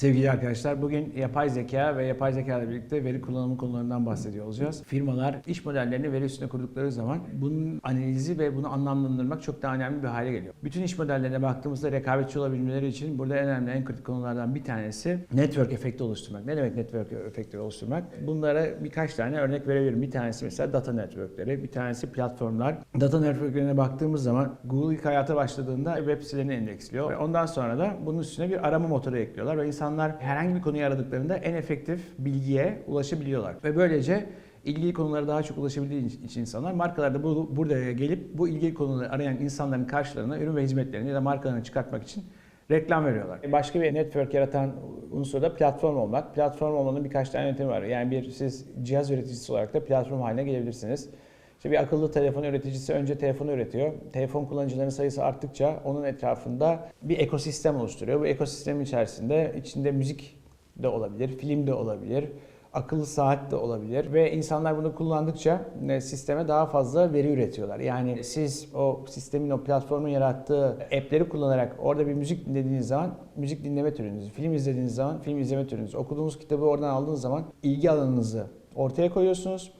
Sevgili arkadaşlar bugün yapay zeka ve yapay zeka ile birlikte veri kullanımı konularından bahsediyor olacağız. Firmalar iş modellerini veri üstüne kurdukları zaman bunun analizi ve bunu anlamlandırmak çok daha önemli bir hale geliyor. Bütün iş modellerine baktığımızda rekabetçi olabilmeleri için burada en önemli, en kritik konulardan bir tanesi network efekti oluşturmak. Ne demek network efekti oluşturmak? Bunlara birkaç tane örnek verebilirim. Bir tanesi mesela data networkleri, bir tanesi platformlar. Data networklerine baktığımız zaman Google ilk hayata başladığında web sitelerini endeksliyor. Ondan sonra da bunun üstüne bir arama motoru ekliyorlar ve insanlar herhangi bir konuyu aradıklarında en efektif bilgiye ulaşabiliyorlar. Ve böylece ilgili konulara daha çok ulaşabildiği için insanlar markalar da bu, burada gelip bu ilgili konuları arayan insanların karşılarına ürün ve hizmetlerini ya da markalarını çıkartmak için reklam veriyorlar. Başka bir network yaratan unsur da platform olmak. Platform olmanın birkaç tane yöntemi var. Yani bir siz cihaz üreticisi olarak da platform haline gelebilirsiniz. İşte bir akıllı telefon üreticisi önce telefonu üretiyor. Telefon kullanıcılarının sayısı arttıkça onun etrafında bir ekosistem oluşturuyor. Bu ekosistemin içerisinde içinde müzik de olabilir, film de olabilir, akıllı saat de olabilir ve insanlar bunu kullandıkça e, sisteme daha fazla veri üretiyorlar. Yani siz o sistemin, o platformun yarattığı app'leri kullanarak orada bir müzik dinlediğiniz zaman müzik dinleme türünüzü, film izlediğiniz zaman film izleme türünüzü, okuduğunuz kitabı oradan aldığınız zaman ilgi alanınızı ortaya koyuyorsunuz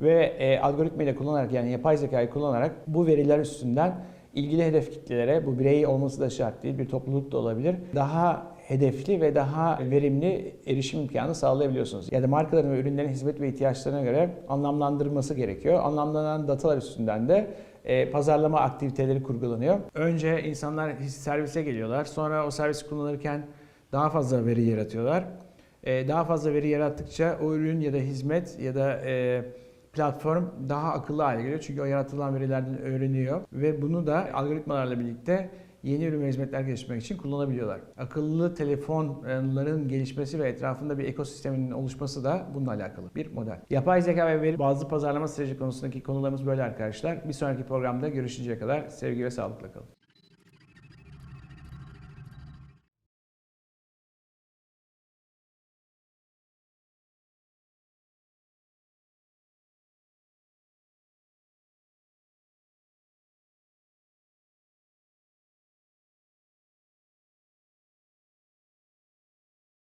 ve e, algoritmayı kullanarak yani yapay zekayı kullanarak bu veriler üstünden ilgili hedef kitlelere bu birey olması da şart değil bir topluluk da olabilir. Daha hedefli ve daha verimli erişim imkanı sağlayabiliyorsunuz. Ya da markaların ve ürünlerin hizmet ve ihtiyaçlarına göre anlamlandırılması gerekiyor. Anlamlanan datalar üstünden de e, pazarlama aktiviteleri kurgulanıyor. Önce insanlar servise geliyorlar. Sonra o servisi kullanırken daha fazla veri yaratıyorlar. E, daha fazla veri yarattıkça o ürün ya da hizmet ya da e, platform daha akıllı hale geliyor. Çünkü o yaratılan verilerden öğreniyor ve bunu da algoritmalarla birlikte yeni ürün ve hizmetler geliştirmek için kullanabiliyorlar. Akıllı telefonların gelişmesi ve etrafında bir ekosistemin oluşması da bununla alakalı bir model. Yapay zeka ve veri bazı pazarlama strateji konusundaki konularımız böyle arkadaşlar. Bir sonraki programda görüşünceye kadar sevgi ve sağlıkla kalın.